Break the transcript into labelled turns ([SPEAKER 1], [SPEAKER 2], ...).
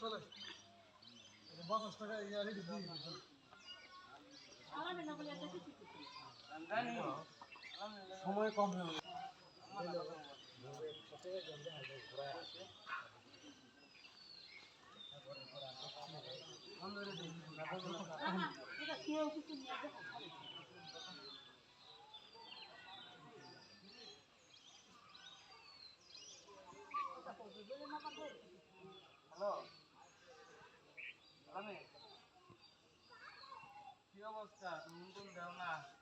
[SPEAKER 1] চলে পঞ্চাশ টাকা ইয়ারে দিবি সময় কম হয়ে
[SPEAKER 2] হ্যালো 먹었어. 운동병아.